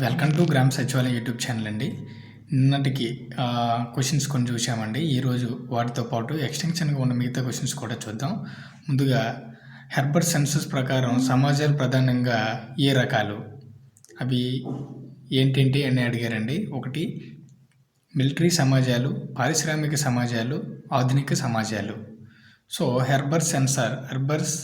Welcome to gram సచివాలయం YouTube channel అండి. నిన్నటికి క్వశ్చన్స్ కొన్ని చూసామండి ఈరోజు వాటితో పాటు ఎక్స్టెన్షన్గా ఉన్న మిగతా క్వశ్చన్స్ కూడా చూద్దాం. ముందుగా హెర్బర్ సెన్సస్ ప్రకారం సమాజాలు ప్రధానంగా ఏ రకాలు? అవి ఏంటేంటి అని అడిగారండి. ఒకటి మిలిటరీ సమాజాలు పారిశ్రామిక సమాజాలు ఆధునిక సమాజాలు. So Herbert Spencer Herbert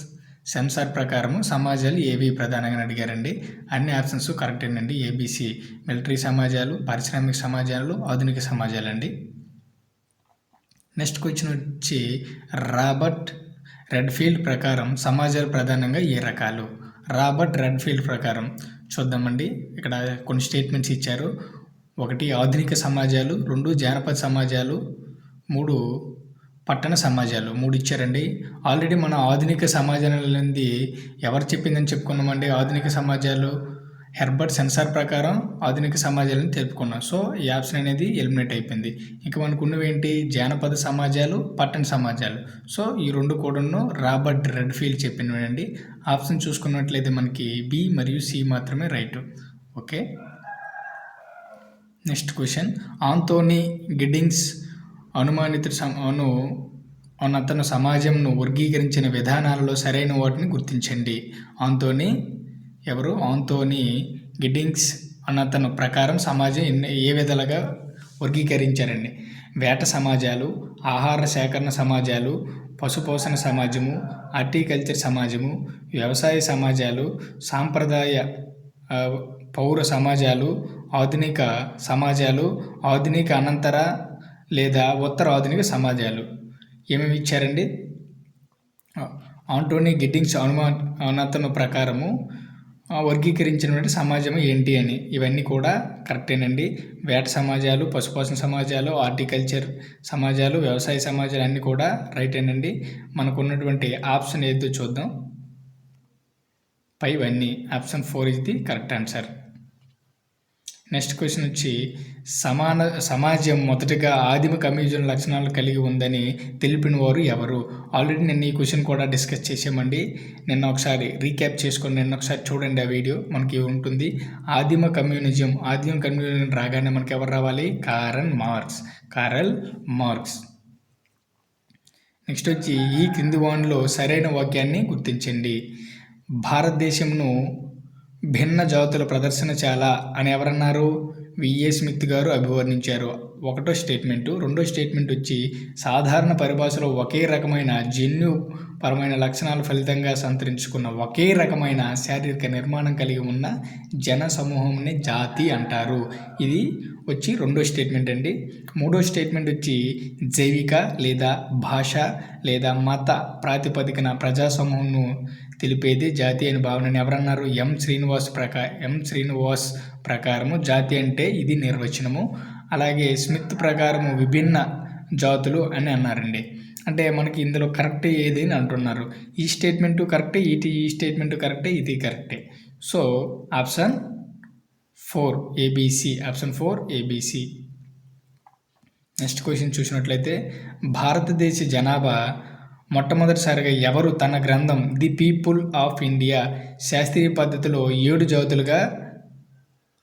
Spencer ప్రకారము సమాజాలు ఏవి ప్రధానంగా అడిగారండి? అన్ని ఆప్షన్స్ కరెక్ట్ అండి ఏబీసీ మిలిటరీ సమాజాలు పారిశ్రామిక సమాజాలు ఆధునిక సమాజాలు అండి నెక్స్ట్ క్వశ్చన్ వచ్చి రాబర్ట్ రెడ్ఫీల్డ్ ప్రకారం సమాజాలు ప్రధానంగా ఏ రకాలు? రాబర్ట్ రెడ్ఫీల్డ్ ప్రకారం చూద్దామండి. ఇక్కడ కొన్ని స్టేట్మెంట్స్ ఇచ్చారు. ఒకటి ఆధునిక సమాజాలు రెండు జానపద సమాజాలు మూడు పట్టణ సమాజాలు. మూడు ఇచ్చారండి. ఆల్రెడీ మన ఆధునిక సమాజాలనేది ఎవరు చెప్పిందని చెప్పుకున్నామండి? ఆధునిక సమాజాలు. హెర్బర్ట్ సెన్సార్ ప్రకారం ఆధునిక సమాజాలను తెలుపుకున్నాం. సో ఈ ఆప్షన్ అనేది ఎలిమినేట్ అయిపోయింది. ఇంకా మనకు ఉన్నవి ఏంటి? జానపద సమాజాలు పట్టణ సమాజాలు. సో ఈ రెండు కూడాను రాబర్ట్ రెడ్ ఫీల్డ్ చెప్పినవండి. ఆప్షన్ చూసుకున్నట్లయితే మనకి బి మరియు సి మాత్రమే right. Okay. Next question. Anthony Giddens అనుమానిత అను అతను సమాజంను వర్గీకరించిన విధానాలలో సరైన వాటిని గుర్తించండి. ఆంతోని ఎవరు? ఆంతోని గిడ్డింగ్స్ అతను ప్రకారం సమాజం ఎన్ని ఏ విధాలుగా వర్గీకరించారండి? వేట సమాజాలు ఆహార సేకరణ సమాజాలు పశుపోషణ సమాజము హార్టికల్చర్ సమాజము వ్యవసాయ సమాజాలు సాంప్రదాయ పౌర సమాజాలు ఆధునిక సమాజాలు ఆధునిక అనంతర లేదా ఉత్తర ఆధునిక సమాజాలు. ఏమేమి ఇచ్చారండి? ఆంటోనీ గిడ్డింగ్స్ అనుమా అనతను ప్రకారము వర్గీకరించినటువంటి సమాజం ఏంటి అని. ఇవన్నీ కూడా కరెక్టేనండి. వేట సమాజాలు పశుపోషణ సమాజాలు హార్టికల్చర్ సమాజాలు వ్యవసాయ సమాజాలు అన్నీ కూడా రైటేనండి. మనకు ఉన్నటువంటి ఆప్షన్ ఏదో చూద్దాం. పైవన్నీ option four is the correct answer. Next question వచ్చి సమాన సమాజం మొదటగా ఆదిమ కమ్యూనిజం లక్షణాలు కలిగి ఉందని తెలిపిన వారు ఎవరు? ఆల్రెడీ నేను ఈ క్వశ్చన్ కూడా డిస్కస్ చేసామండి నిన్న ఒకసారి రీక్యాప్ చేసుకొని నిన్న ఒకసారి చూడండి ఆ వీడియో. మనకి ఉంటుంది. ఆదిమ కమ్యూనిజం ఆదిమ కమ్యూనిజం రాగానే మనకి ఎవరు రావాలి? Karl Marx. Karl Marx. Next వచ్చి ఈ క్రింది వాన్లో సరైన వాక్యాన్ని గుర్తించండి. భారతదేశంను భిన్న జాతుల ప్రదర్శన చాలా అని ఎవరన్నారు? విఏ స్మిత్ గారు అభివర్ణించారు. ఒకటో స్టేట్మెంటు. రెండో స్టేట్మెంట్ వచ్చి సాధారణ పరిభాషలో ఒకే రకమైన జన్యు పరమైన లక్షణాల ఫలితంగా సంతరించుకున్న ఒకే రకమైన శారీరక నిర్మాణం కలిగి ఉన్న జన సమూహంని జాతి అంటారు. ఇది వచ్చి రెండో స్టేట్మెంట్ అండి. మూడో స్టేట్మెంట్ వచ్చి జైవిక లేదా భాష లేదా మత ప్రాతిపదికన ప్రజా సమూహంను తెలిపేది జాతి అని భావనని ఎవరన్నారు? ఎం శ్రీనివాస్ ప్రకా ఎం శ్రీనివాస్ ప్రకారము జాతి అంటే ఇది నిర్వచనము. అలాగే స్మిత్ ప్రకారము విభిన్న జాతులు అని అన్నారండి. అంటే మనకి ఇందులో కరెక్ట్ ఏది అని అంటున్నారు. ఈ స్టేట్మెంట్ కరెక్టే ఇటు ఈ స్టేట్మెంట్ కరెక్టే ఇది కరెక్టే. So option four ABC option four ABC. Next question చూసినట్లయితే భారతదేశ జనాభా మొట్టమొదటిసారిగా ఎవరు తన గ్రంథం ది పీపుల్ ఆఫ్ ఇండియా శాస్త్రీయ పద్ధతిలో ఏడు జాతులుగా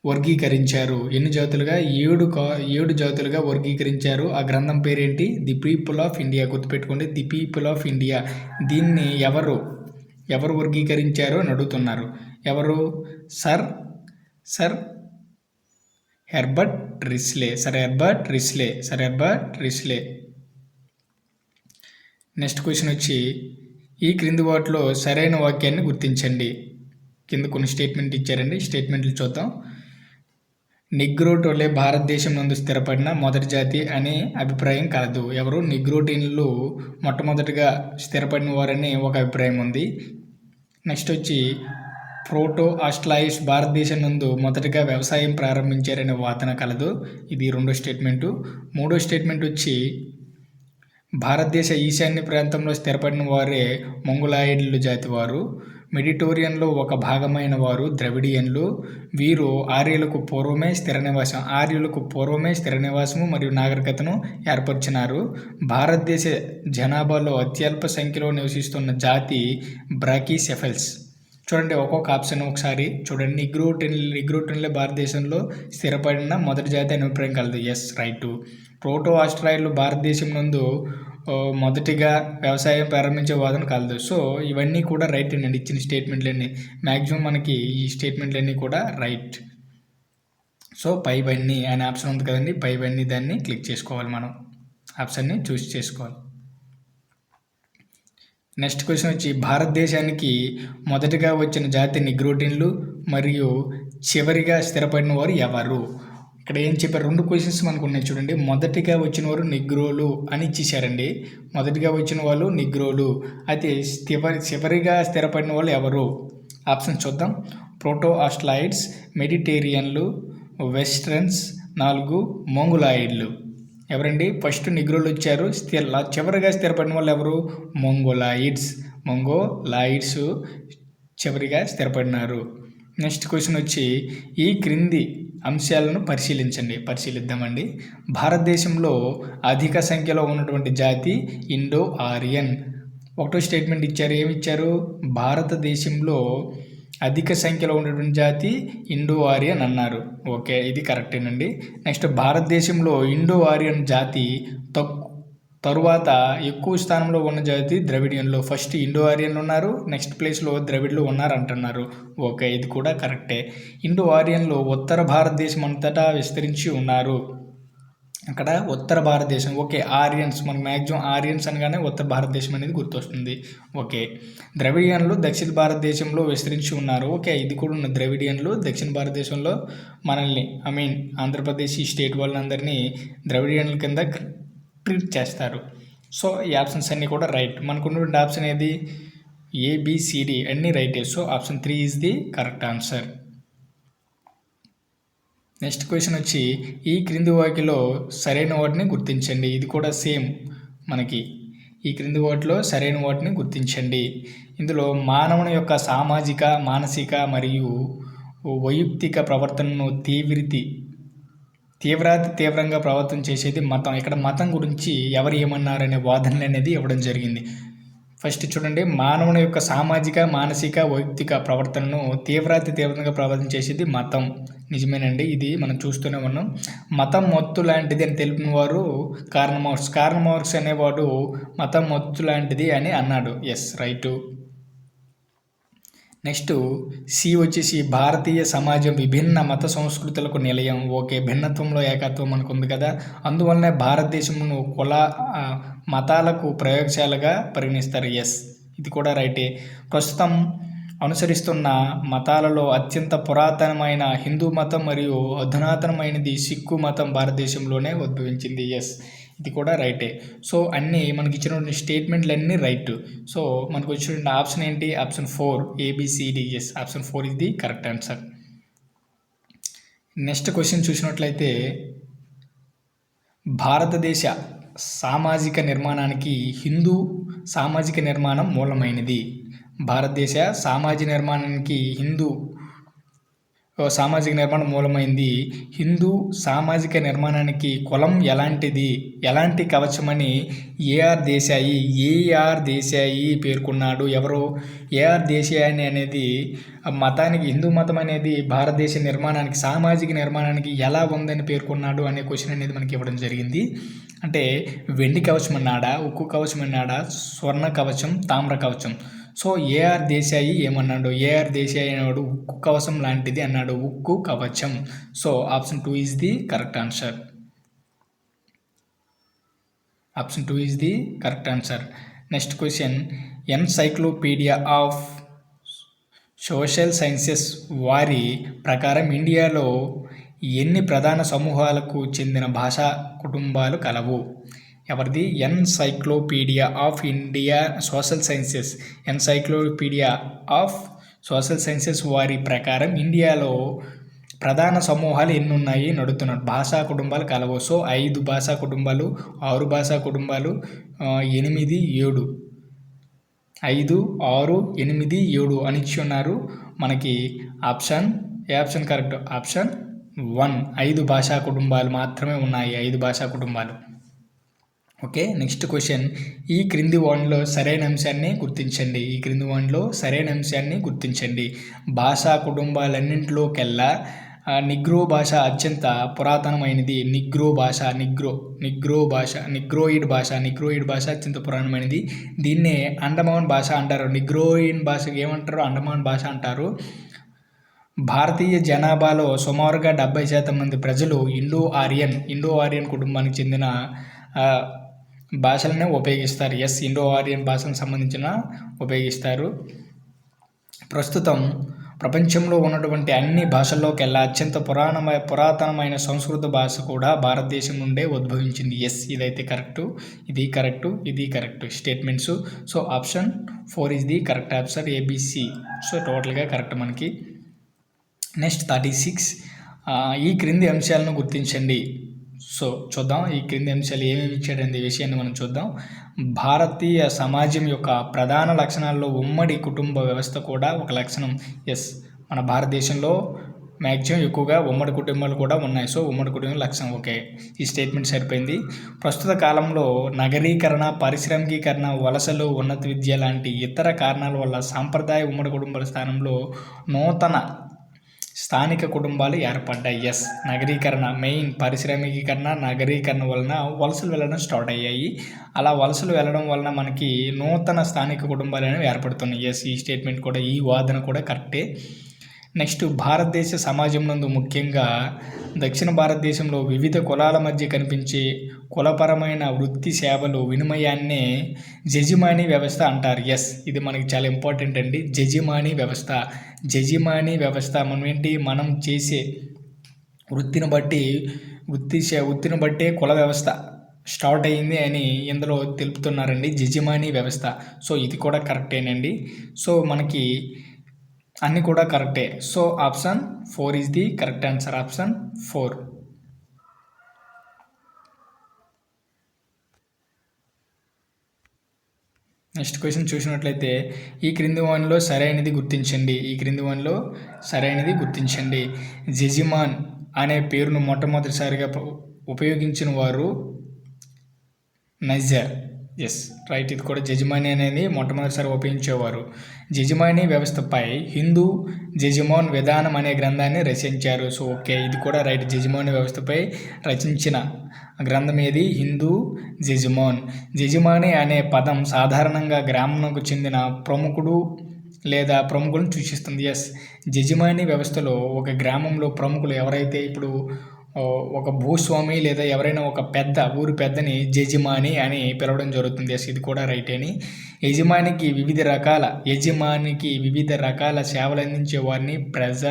వర్గీకరించారు. ఎన్ని జాతులుగా? ఏడు కా ఏడు జాతులుగా వర్గీకరించారు. ఆ గ్రంథం పేరేంటి? The people of India. గుర్తుపెట్టుకోండి. The people of India. దీన్ని ఎవరు ఎవరు వర్గీకరించారో అని అడుగుతున్నారు. ఎవరు? Sir sir Herbert Risley. Sir Herbert Risley. Sir Herbert Risley. Next question వచ్చి ఈ క్రింది వాటిలో సరైన వాక్యాన్ని గుర్తించండి. కింద కొన్ని స్టేట్మెంట్ ఇచ్చారండి. స్టేట్మెంట్లు చూద్దాం. నిగ్రోటోలే భారతదేశం నందు స్థిరపడిన మొదటి జాతి అనే అభిప్రాయం కలదు. ఎవరు? నిగ్రోటీన్లు మొట్టమొదటిగా స్థిరపడిన వారని ఒక అభిప్రాయం ఉంది. నెక్స్ట్ వచ్చి ప్రోటో ఆస్ట్లాయిస్ భారతదేశం నందు మొదటగా వ్యవసాయం ప్రారంభించారనే వాదన కలదు. ఇది రెండో స్టేట్మెంటు. మూడో స్టేట్మెంట్ వచ్చి భారతదేశ ఈశాన్య ప్రాంతంలో స్థిరపడిన వారే మంగులాయిడ్లు జాతి వారు మెడిటోరియన్లో ఒక భాగమైన వారు ద్రవిడియన్లు. వీరు ఆర్యులకు పూర్వమే స్థిర నివాసం ఆర్యులకు పూర్వమే స్థిర నివాసము మరియు నాగరికతను ఏర్పరిచినారు. భారతదేశ జనాభాలో అత్యల్ప సంఖ్యలో నివసిస్తున్న జాతి బ్రాకీసెఫెల్స్. చూడండి ఒక్కొక్క ఆప్షన్ ఒకసారి. చూడండి నిగ్రోటెన్ నిగ్రోటెన్లే భారతదేశంలో స్థిరపడిన మొదటి జాతి అని అభిప్రాయం కలదు. Yes right. ప్రోటో ఆస్ట్రాయిడ్లు భారతదేశం నందు మొదటిగా వ్యవసాయం ప్రారంభించే వాదన కలదు. సో ఇవన్నీ కూడా రైట్ అండి. ఇచ్చిన స్టేట్మెంట్లన్నీ. మ్యాక్సిమం మనకి ఈ స్టేట్మెంట్లన్నీ కూడా రైట్. సో పై బన్నీ అనే ఆప్షన్ ఉంది కదండి. పై బన్నీ దాన్ని క్లిక్ చేసుకోవాలి మనం. ఆప్షన్ని చూస్ చేసుకోవాలి. నెక్స్ట్ క్వశ్చన్ వచ్చి భారతదేశానికి మొదటగా వచ్చిన జాతి నిగ్రోటిన్లు మరియు చివరిగా స్థిరపడిన వారు ఎవరు? ఇక్కడ ఏం చెప్పారు రెండు క్వశ్చన్స్ మనకు ఉన్నాయి చూడండి. మొదటిగా వచ్చిన వారు నిగ్రోలు అని ఇచ్చేసారండి మొదటిగా వచ్చిన వాళ్ళు నిగ్రోలు. అయితే చివరి చివరిగా స్థిరపడిన వాళ్ళు ఎవరు? ఆప్షన్ చూద్దాం. ప్రోటో ఆస్ట్లాయిడ్స్ మెడిటేరియన్లు వెస్ట్రన్స్ నాలుగు మొంగులాయిడ్లు ఎవరండి? ఫస్ట్ నిగ్రోలు వచ్చారు. స్థిర చివరిగా స్థిరపడిన వాళ్ళు ఎవరు? మొంగోలాయిడ్స్ మొంగోలాయిడ్స్ చివరిగా స్థిరపడినారు. నెక్స్ట్ క్వశ్చన్ వచ్చి ఈ క్రింది అంశాలను పరిశీలించండి పరిశీలిద్దామండి. భారతదేశంలో అధిక సంఖ్యలో ఉన్నటువంటి జాతి ఇండో ఆరియన్ ఒకటో స్టేట్మెంట్ ఇచ్చారు ఏమిచ్చారు? భారతదేశంలో అధిక సంఖ్యలో ఉన్నటువంటి జాతి ఇండో ఆరియన్ అన్నారు. ఓకే ఇది కరెక్టేనండి. నెక్స్ట్ భారతదేశంలో ఇండో ఆరియన్ జాతి తక్కువ తరువాత ఎక్కువ స్థానంలో ఉన్న జాతి ద్రవిడియన్లో ఫస్ట్ ఇండో ఆరియన్లు ఉన్నారు నెక్స్ట్ ప్లేస్లో ద్రవిడ్లు ఉన్నారు అంటున్నారు ఓకే ఇది కూడా కరెక్టే. ఇండో ఆరియన్లు ఉత్తర భారతదేశం అంతటా విస్తరించి ఉన్నారు. అక్కడ ఉత్తర భారతదేశం ఓకే ఆరియన్స్ మనకు మ్యాక్సిమం ఆరియన్స్ అనగానే ఉత్తర భారతదేశం అనేది గుర్తొస్తుంది. ఓకే ద్రవిడియన్లు దక్షిణ భారతదేశంలో విస్తరించి ఉన్నారు. ఓకే ఇది కూడా ఉన్న ద్రవిడియన్లు దక్షిణ భారతదేశంలో మనల్ని ఐ మీన్ ఆంధ్రప్రదేశ్ స్టేట్ వాళ్ళందరినీ ద్రవిడియన్ల కింద ట్రీట్ చేస్తారు. సో ఈ ఆప్షన్స్ అన్నీ కూడా రైట్ మనకు ఉన్నటువంటి ఆప్షన్ ఏది ఏబిసిడి అన్నీ రైటే so option three is the correct answer next question వచ్చి ఈ క్రింది వాటిలో సరైన వాటిని గుర్తించండి. ఇది కూడా సేమ్ మనకి. ఈ క్రింది వాటిలో సరైన వాటిని గుర్తించండి. ఇందులో మానవుని యొక్క సామాజిక మానసిక మరియు వైయక్తిక ప్రవర్తనను తీవ్రతి తీవ్రాతి తీవ్రంగా ప్రభావితం చేసేది మతం. ఇక్కడ మతం గురించి ఎవరు ఏమన్నారనే వాదనలు అనేది ఇవ్వడం జరిగింది. ఫస్ట్ చూడండి మానవుని యొక్క సామాజిక మానసిక వైయక్తిక ప్రవర్తనను తీవ్రాతి తీవ్రంగా ప్రభావితం చేసేది మతం. నిజమేనండి ఇది మనం చూస్తూనే ఉన్నాం. మతం మొత్తు లాంటిది అని తెలిపిన వారు కారణమౌర్స్ మార్క్స్ అనేవాడు మతం మొత్తు లాంటిది అని అన్నాడు. ఎస్ రైటు నెక్స్ట్ సి వచ్చేసి భారతీయ సమాజం విభిన్న మత సంస్కృతులకు నిలయం. ఓకే భిన్నత్వంలో ఏకత్వం మనకు ఉంది కదా. అందువలనే భారతదేశమును కుల మతాలకు ప్రయోగశాలగా పరిగణిస్తారు. ఎస్ ఇది కూడా రైటే. ప్రస్తుతం అనుసరిస్తున్న మతాలలో అత్యంత పురాతనమైన హిందూ మతం మరియు అధునాతనమైనది సిక్కు మతం భారతదేశంలోనే ఉద్భవించింది. ఎస్ ఇది కూడా రైటే. సో అన్నీ మనకి ఇచ్చినటువంటి స్టేట్మెంట్లు అన్నీ రైట్. సో మనకు వచ్చినటువంటి ఆప్షన్ ఏంటి? Option four ABCDs option four ఇది కరెక్ట్ ఆన్సర్. నెక్స్ట్ క్వశ్చన్ చూసినట్లయితే భారతదేశ సామాజిక నిర్మాణానికి హిందూ సామాజిక నిర్మాణం మూలమైనది. భారతదేశ సామాజిక నిర్మాణానికి హిందూ సామాజిక నిర్మాణం మూలమైంది. హిందూ సామాజిక నిర్మాణానికి కులం ఎలాంటిది? ఎలాంటి కవచమని ఏఆర్ దేశాయి ఏఆర్ దేశాయి పేర్కొన్నాడు. ఎవరు? ఏఆర్ దేశాయి అనేది మతానికి హిందూ మతం అనేది భారతదేశ నిర్మాణానికి సామాజిక నిర్మాణానికి ఎలా ఉందని పేర్కొన్నాడు అనే క్వశ్చన్ అనేది మనకి ఇవ్వడం జరిగింది. అంటే వెండి కవచం అన్నాడా ఉక్కు కవచం అన్నాడా స్వర్ణ కవచం తామ్ర కవచం? సో ఏఆర్ దేశాయి ఏమన్నాడు? ఏఆర్ దేశాయి అనేవాడు ఉక్కు కవచం లాంటిది అన్నాడు. ఉక్కు కవచం. So option two is the correct answer. Option two is the correct answer. Next question. Encyclopedia of social sciences వారి ప్రకారం ఇండియాలో ఎన్ని ప్రధాన సమూహాలకు చెందిన భాషా కుటుంబాలు కలవు? ఎవరిది? Encyclopedia of India social sciences encyclopedia of social sciences వారి ప్రకారం ఇండియాలో ప్రధాన సమూహాలు ఎన్ని ఉన్నాయి నడుతున్నాడు భాషా కుటుంబాలు కలవు. సో ఐదు భాషా కుటుంబాలు ఆరు భాషా కుటుంబాలు ఎనిమిది ఏడు. ఐదు ఆరు ఎనిమిది ఏడు అని ఇచ్చి ఉన్నారు. మనకి option A option correct? Option one. ఐదు భాషా కుటుంబాలు మాత్రమే ఉన్నాయి. ఐదు భాషా కుటుంబాలు. Okay next question. ఈ క్రింది వాన్లో సరైన అంశాన్ని గుర్తించండి. ఈ క్రింది వాన్లో సరైన అంశాన్ని గుర్తించండి. భాషా కుటుంబాలన్నింటిలోకెల్లా నిగ్రో భాష అత్యంత పురాతనమైనది. నిగ్రో భాష నిగ్రో నిగ్రో భాష నిగ్రోయిడ్ భాష నిగ్రోయిడ్ భాష అత్యంత పురాణమైనది దీన్నే అండమాన్ భాష అంటారు. నిగ్రోయిన్ భాష ఏమంటారు? అండమాన్ భాష అంటారు. భారతీయ జనాభాలో సుమారుగా డెబ్బై శాతం మంది ప్రజలు ఇండో ఆరియన్ ఇండో ఆరియన్ కుటుంబానికి చెందిన భాషలనే ఉపయోగిస్తారు. ఎస్ ఇండో ఆరియన్ భాషలకు సంబంధించిన ఉపయోగిస్తారు. ప్రస్తుతం ప్రపంచంలో ఉన్నటువంటి అన్ని భాషల్లోకెల్లా అత్యంత పురాణమై పురాతనమైన సంస్కృత భాష కూడా భారతదేశం నుండే ఉద్భవించింది. ఎస్ ఇదైతే కరెక్టు ఇది కరెక్టు ఇది correct statements. So option four is the correct answer ABC so టోటల్గా కరెక్ట్ మనకి. నెక్స్ట్ థర్టీ సిక్స్ ఈ క్రింది అంశాలను గుర్తించండి. సో చూద్దాం ఈ క్రింది అంశాలు ఏమేమి ఇచ్చాడనే విషయాన్ని మనం చూద్దాం. భారతీయ సమాజం యొక్క ప్రధాన లక్షణాల్లో ఉమ్మడి కుటుంబ వ్యవస్థ కూడా ఒక లక్షణం. ఎస్ మన భారతదేశంలో మ్యాక్సిమం ఎక్కువగా ఉమ్మడి కుటుంబాలు కూడా ఉన్నాయి. సో ఉమ్మడి కుటుంబం లక్షణం ఓకే. ఈ స్టేట్మెంట్ సరిపోయింది. ప్రస్తుత కాలంలో నగరీకరణ పారిశ్రామికీకరణ వలసలు ఉన్నత విద్య లాంటి ఇతర కారణాల వల్ల సాంప్రదాయ ఉమ్మడి కుటుంబాల స్థానంలో నూతన స్థానిక కుటుంబాలు ఏర్పడ్డాయి. ఎస్. నగరీకరణ మెయిన్ పారిశ్రామికీకరణ నగరీకరణ వలన వలసలు వెళ్ళడం స్టార్ట్ అయ్యాయి. అలా వలసలు వెళ్ళడం వలన మనకి నూతన స్థానిక కుటుంబాలు అనేవి ఏర్పడుతున్నాయి. ఎస్. ఈ స్టేట్మెంట్ కూడా ఈ వాదన కూడా కరెక్టే. నెక్స్ట్ భారతదేశ సమాజం నందు ముఖ్యంగా దక్షిణ భారతదేశంలో వివిధ కులాల మధ్య కనిపించే కులపరమైన వృత్తి సేవలు వినిమయాన్నే జజిమాని వ్యవస్థ అంటారు. ఎస్. ఇది మనకి చాలా ఇంపార్టెంట్ అండి. జజిమాని వ్యవస్థ. జజమాని వ్యవస్థ మనం ఏంటి మనం చేసే వృత్తిని బట్టి వృత్తి వృత్తిని బట్టే కుల వ్యవస్థ స్టార్ట్ అయ్యింది అని ఇందులో తెలుపుతున్నారండి జజమాని వ్యవస్థ. సో ఇది కూడా కరెక్టేనండి. సో మనకి అన్నీ కూడా కరెక్టే. So option four is the correct answer. Option four. Next question చూసినట్లయితే ఈ క్రింది వన్లో సరైనది గుర్తించండి. ఈ క్రింది వన్లో సరైనది గుర్తించండి. జెజిమాన్ అనే పేరును మొట్టమొదటిసారిగా ఉపయోగించిన వారు నజర్. ఎస్ రైట్ ఇది కూడా జజమాని అనేది మొట్టమొదటిసారి ఉపయోగించేవారు. జజమాని వ్యవస్థపై హిందూ జజమాన్ విధానం అనే గ్రంథాన్ని రచించారు. సో ఓకే ఇది కూడా రైట్ జజమాని వ్యవస్థపై రచించిన గ్రంథం ఏది? హిందూ జజమాన్ జజమాని అనే పదం సాధారణంగా గ్రామంకు చెందిన ప్రముఖుడు లేదా ప్రముఖులను సూచిస్తుంది. ఎస్ జజమాని వ్యవస్థలో ఒక గ్రామంలో ప్రముఖులు ఎవరైతే ఇప్పుడు ఒక భూస్వామి లేదా ఎవరైనా ఒక పెద్ద ఊరి పెద్దని జజమాని అని పిలవడం జరుగుతుంది. ఇది కూడా రైటే అని యజమానికి వివిధ రకాల యజమానికి వివిధ రకాల సేవలు అందించే వారిని ప్రజ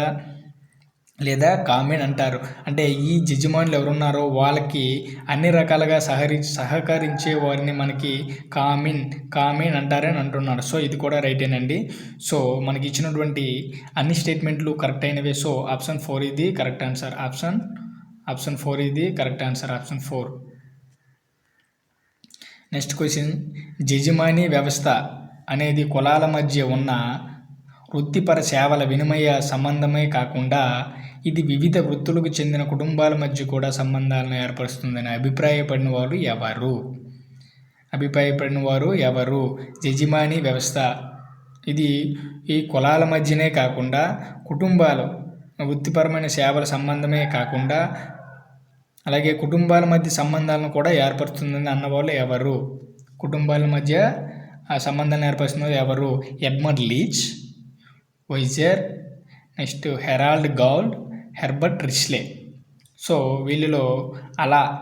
లేదా కామెన్ అంటారు. అంటే ఈ జజమానులు ఎవరున్నారో వాళ్ళకి అన్ని రకాలుగా సహరి సహకరించే వారిని మనకి కామిన్ కామెన్ అంటారని అంటున్నారు. సో ఇది కూడా రైటేనండి సో మనకి ఇచ్చినటువంటి అన్ని స్టేట్మెంట్లు కరెక్ట్ అయినవే. సో ఆప్షన్ ఫోర్ ఇది correct answer. Option option four ఇది correct answer option four. Next question జజమాని వ్యవస్థ అనేది కులాల మధ్య ఉన్న వృత్తిపర సేవల వినిమయ సంబంధమే కాకుండా ఇది వివిధ వృత్తులకు చెందిన కుటుంబాల మధ్య కూడా సంబంధాలను ఏర్పరుస్తుందని అభిప్రాయపడిన వారు ఎవరు? అభిప్రాయపడిన వారు ఎవరు? జజమాని వ్యవస్థ. ఇది ఈ కులాల మధ్యనే కాకుండా కుటుంబాలు వృత్తిపరమైన సేవల సంబంధమే కాకుండా అలాగే కుటుంబాల మధ్య సంబంధాలను కూడా ఏర్పరుస్తుందని అన్నవాళ్ళు ఎవరు? కుటుంబాల మధ్య ఆ సంబంధాన్ని ఏర్పరుస్తున్నది ఎవరు? Edmund Leach Wiser next Harold Gould Herbert Risley so వీళ్ళలో అలా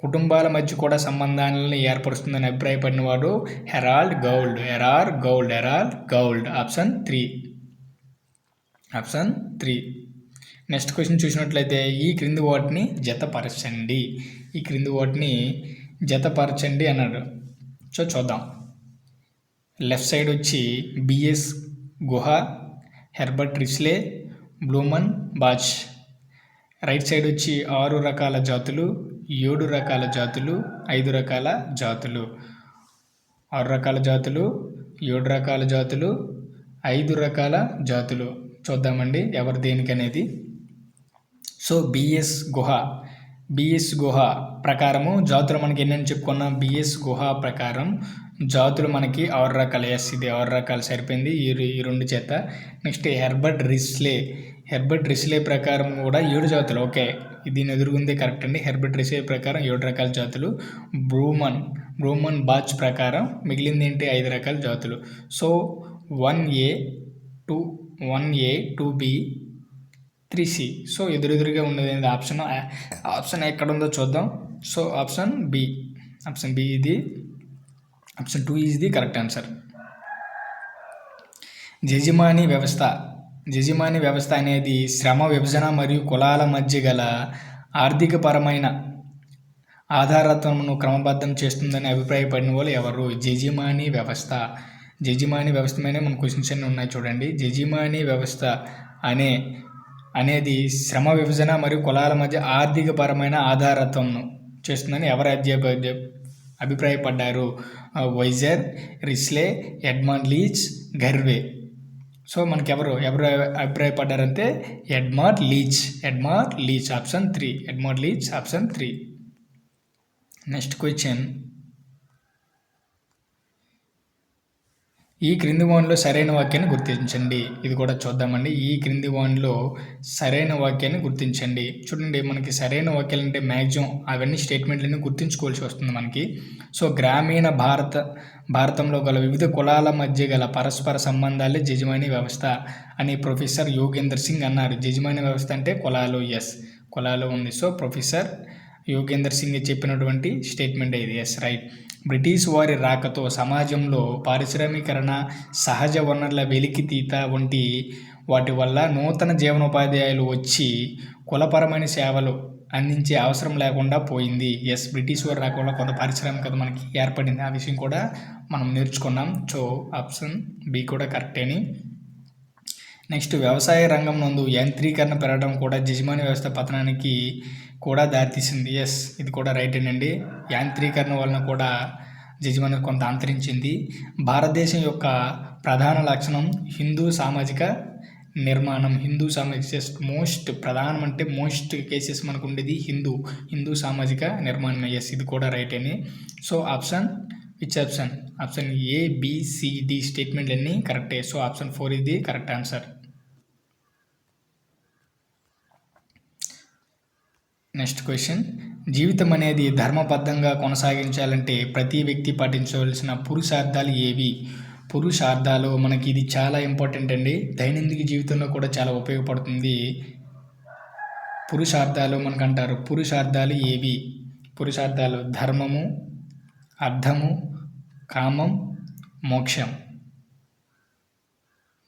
కుటుంబాల మధ్య కూడా సంబంధాలను ఏర్పరుస్తుందని అభిప్రాయపడిన వాడు Harold Gould. Harold Gould Harold Gould. Option three. Option three. Next question చూసినట్లయితే ఈ క్రింది వాటిని జతపరచండి. ఈ క్రింది వాటిని జతపరచండి అన్నాడు. సో చూద్దాం. లెఫ్ట్ సైడ్ వచ్చి BS Guha Herbert Risley Blumenbach right side వచ్చి ఆరు రకాల జాతులు ఏడు రకాల జాతులు ఐదు రకాల జాతులు. ఆరు రకాల జాతులు ఏడు రకాల జాతులు ఐదు రకాల జాతులు. చూద్దామండి ఎవరు దేనికి అనేది so B S Guha B S Guha ప్రకారము జాతులు మనకి ఎన్నని చెప్పుకున్నాం? బిఎస్ గుహ ప్రకారం జాతులు మనకి ఆరు రకాలు ఎస్ ఇది ఆరు రకాలు సరిపోయింది. ఈ ఈ రెండు చేత. Next Herbert Risley Herbert Risley ప్రకారం కూడా ఏడు జాతులు. ఓకే దీని ఎదురుగుంది కరెక్ట్ అండి. హెర్బర్ట్ రిస్లే ప్రకారం ఏడు రకాల జాతులు. బ్రూమన్ బ్రూమన్ బాచ్ ప్రకారం మిగిలింది ఏంటి? ఐదు రకాల జాతులు. So one A two one A two B three C. So ఎదురెదురుగా ఉన్నది అనేది ఆప్షన్ ఆప్షన్ ఎక్కడ ఉందో చూద్దాం. So option B. Option B ఇది. Option two is the correct answer. జజమాని వ్యవస్థ. జజమాని వ్యవస్థ అనేది శ్రమ విభజన మరియు కులాల మధ్య గల ఆర్థికపరమైన ఆధారత్వమును క్రమబద్ధం చేస్తుందని అభిప్రాయపడిన వాళ్ళు ఎవరు? జజమాని వ్యవస్థ. జజమాని వ్యవస్థ మీద మన క్వశ్చన్స్ అన్నీ ఉన్నాయి చూడండి. జజమాని వ్యవస్థ అనే అనేది శ్రమ విభజన మరియు కులాల మధ్య ఆర్థికపరమైన ఆధారత్వంను చేస్తుందని ఎవరు అధ్యాప అభిప్రాయపడ్డారు? Wiser Risley Edmund Leach గర్వే. So మనకి ఎవరు ఎవరు అభిప్రాయపడ్డారంటే Edmund Leach. Edmund Leach option three. Edmund Leach option three. Next question. ఈ క్రింది వాన్లో సరైన వాక్యాన్ని గుర్తించండి. ఇది కూడా చూద్దామండి. ఈ క్రింది వాన్లో సరైన వాక్యాన్ని గుర్తించండి. చూడండి మనకి సరైన వాక్యాలు అంటే మ్యాక్సిమం అవన్నీ స్టేట్మెంట్లన్నీ గుర్తించుకోవాల్సి వస్తుంది మనకి. సో గ్రామీణ భారత భారతంలో గల వివిధ కులాల మధ్య గల పరస్పర సంబంధాలే జజమాని వ్యవస్థ అని ప్రొఫెసర్ యోగేందర్ సింగ్ అన్నారు. జజమాని వ్యవస్థ అంటే కులాలు ఎస్ కులాలు ఉంది. సో ప్రొఫెసర్ యోగేందర్ సింగ్ చెప్పినటువంటి స్టేట్మెంట్ ఇది. Yes right. బ్రిటిష్ వారి రాకతో సమాజంలో పారిశ్రామీకరణ సహజ వనరుల వెలికితీత వంటి వాటి వల్ల నూతన జీవనోపాధ్యాయులు వచ్చి కులపరమైన సేవలు అందించే అవసరం లేకుండా పోయింది. ఎస్ బ్రిటిష్ వారి రాకుండా కొంత పారిశ్రామికత మనకి ఏర్పడింది. ఆ విషయం కూడా మనం నేర్చుకున్నాం. సో ఆప్షన్ బి కూడా కరెక్టేని నెక్స్ట్ వ్యవసాయ రంగం నందు యాంత్రీకరణ పెరగడం కూడా యజమాని వ్యవస్థ పతనానికి కూడా దారితీసింది ఎస్ ఇది కూడా రైటేనండి యాంత్రీకరణ వలన కూడా యజమాని కొంత అంతరించింది. భారతదేశం యొక్క ప్రధాన లక్షణం హిందూ సామాజిక నిర్మాణం. హిందూ సామాజిక మోస్ట్ ప్రధానం అంటే మోస్ట్ కేసెస్ మనకు ఉండేది హిందూ. హిందూ సామాజిక నిర్మాణం ఎస్ ఇది కూడా రైట్ అని so option which option option A BCD statement అన్నీ కరెక్టే సో ఆప్షన్ ఫోర్ ఇది కరెక్ట్ ఆన్సర్ నెక్స్ట్ క్వశ్చన్ జీవితం అనేది ధర్మబద్ధంగా కొనసాగించాలంటే ప్రతి వ్యక్తి పాటించవలసిన పురుషార్థాలు ఏవి? పురుషార్థాలు మనకి ఇది చాలా ఇంపార్టెంట్ అండి. దైనందిక జీవితంలో కూడా చాలా ఉపయోగపడుతుంది. పురుషార్థాలు మనకంటారు. పురుషార్థాలు ఏవి? పురుషార్థాలు ధర్మము అర్థము కామం మోక్షం.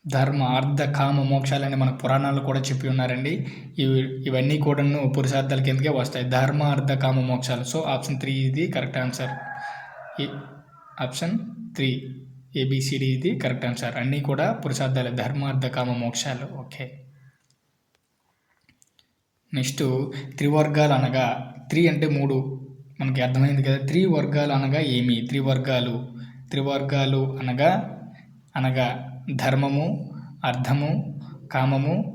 ధర్మ అర్ధ కామ మోక్షాలని మన పురాణాలు కూడా చెప్పి ఉన్నారండి. ఇవి ఇవన్నీ కూడాను పురుషార్థాల కిందకే వస్తాయి? ధర్మ అర్ధ కామ మోక్షాలు. సో ఆప్షన్ త్రీ ఇది correct answer. Option three ABCD ఇది కరెక్ట్ ఆన్సర్. అన్నీ కూడా పురుషార్థాలు. ధర్మ అర్ధ కామ మోక్షాలు. ఓకే. నెక్స్ట్ త్రివర్గాలు అనగా త్రీ అంటే మూడు. మనకి అర్థమైంది కదా. త్రి వర్గాలు అనగా ఏమి? త్రివర్గాలు. త్రివర్గాలు అనగా అనగా ధర్మము అర్థము కామము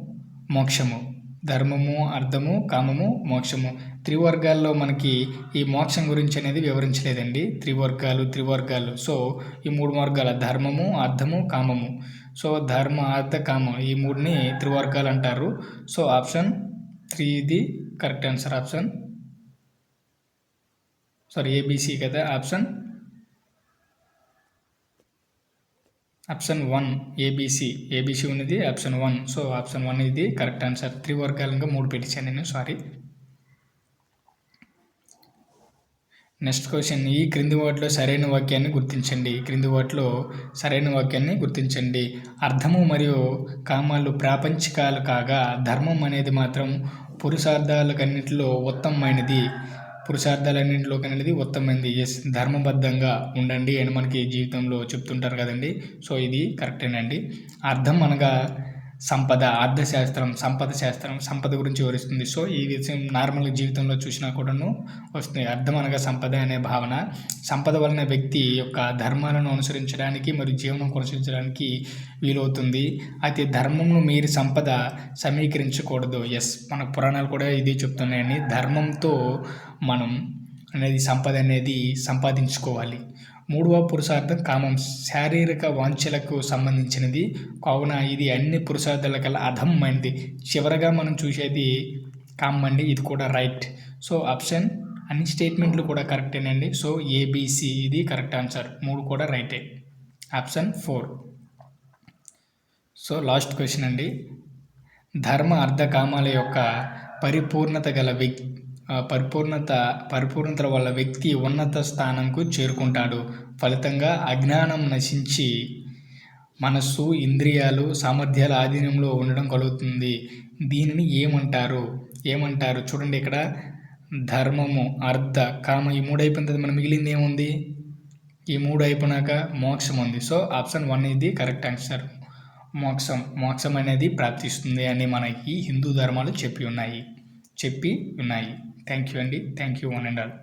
మోక్షము. ధర్మము అర్థము కామము మోక్షము. త్రివర్గాల్లో మనకి ఈ మోక్షం గురించి అనేది వివరించలేదండి. త్రివర్గాలు త్రివర్గాలు. సో ఈ మూడు మార్గాల ధర్మము అర్థము కామము. సో ధర్మ అర్థ కామం ఈ మూడుని త్రివర్గాలు అంటారు. సో ఆప్షన్ త్రీ ఇది correct answer option. Sorry ABC కదా. Option option one ABC ABC ఉన్నది option one. So option one ఇది కరెక్ట్ ఆన్సర్. త్రీ వర్గాలంగా మూడు పెట్టించాను నేను సారీ. Next question. ఈ క్రింది వాటిలో సరైన వాక్యాన్ని గుర్తించండి. క్రింది వాటిలో సరైన వాక్యాన్ని గుర్తించండి. అర్థము మరియు కామాలు ప్రాపంచికాలు కాగా ధర్మం అనేది మాత్రం పురుషార్థాలకన్నింటిలో ఉత్తమమైనది. పురుషార్థాలన్నింటిలోకి అనేది ఉత్తమైంది ఎస్ ధర్మబద్ధంగా ఉండండి అని మనకి జీవితంలో చెప్తుంటారు కదండి. సో ఇది కరెక్టేనండి అర్థం అనగా సంపద అర్థశాస్త్రం సంపద శాస్త్రం సంపద గురించి వివరిస్తుంది. సో ఈ విషయం నార్మల్ జీవితంలో చూసినా కూడాను వస్తుంది అర్థం అనగా సంపద అనే భావన. సంపద వలన వ్యక్తి యొక్క ధర్మాలను అనుసరించడానికి మరియు జీవనం కొనసాగించడానికి వీలవుతుంది. అయితే ధర్మంను మీరు సంపద సమీకరించకూడదు. ఎస్ మన పురాణాలు కూడా ఇది చెప్తున్నాయని. ధర్మంతో మనం అనేది సంపద అనేది సంపాదించుకోవాలి. మూడవ పురుషార్థం కామం. శారీరక వాంఛలకు సంబంధించినది. కావున ఇది అన్ని పురుషార్థాల కల్లా అధమైనది చివరగా మనం చూసేది కామం అండి. ఇది కూడా రైట్. సో ఆప్షన్ అన్ని స్టేట్మెంట్లు కూడా కరెక్టేనండి. సో ఏబిసి ఇది కరెక్ట్ ఆన్సర్. మూడు కూడా రైటే. Option four. So last question అండి. ధర్మ అర్థ కామాల యొక్క పరిపూర్ణత గల వ్యక్తి పరిపూర్ణత పరిపూర్ణత వల్ల వ్యక్తి ఉన్నత స్థానంకు చేరుకుంటాడు. ఫలితంగా అజ్ఞానం నశించి మనస్సు ఇంద్రియాలు సామర్థ్యాల ఆధీనంలో ఉండడం కలుగుతుంది. దీనిని ఏమంటారు? ఏమంటారు? చూడండి ఇక్కడ. ధర్మము అర్థ కామ ఈ మూడు అయిపోయిన తర్వాత మనం మిగిలింది ఏముంది? ఈ మూడు అయిపోయినాక మోక్షం ఉంది. సో ఆప్షన్ వన్ ఇది కరెక్ట్ ఆన్సర్. మోక్షం. మోక్షం అనేది ప్రాప్తిస్తుంది అని మనకి హిందూ ధర్మాలు చెప్పి ఉన్నాయి. చెప్పి ఉన్నాయి. థ్యాంక్ యూ అండి. Thank you one and all.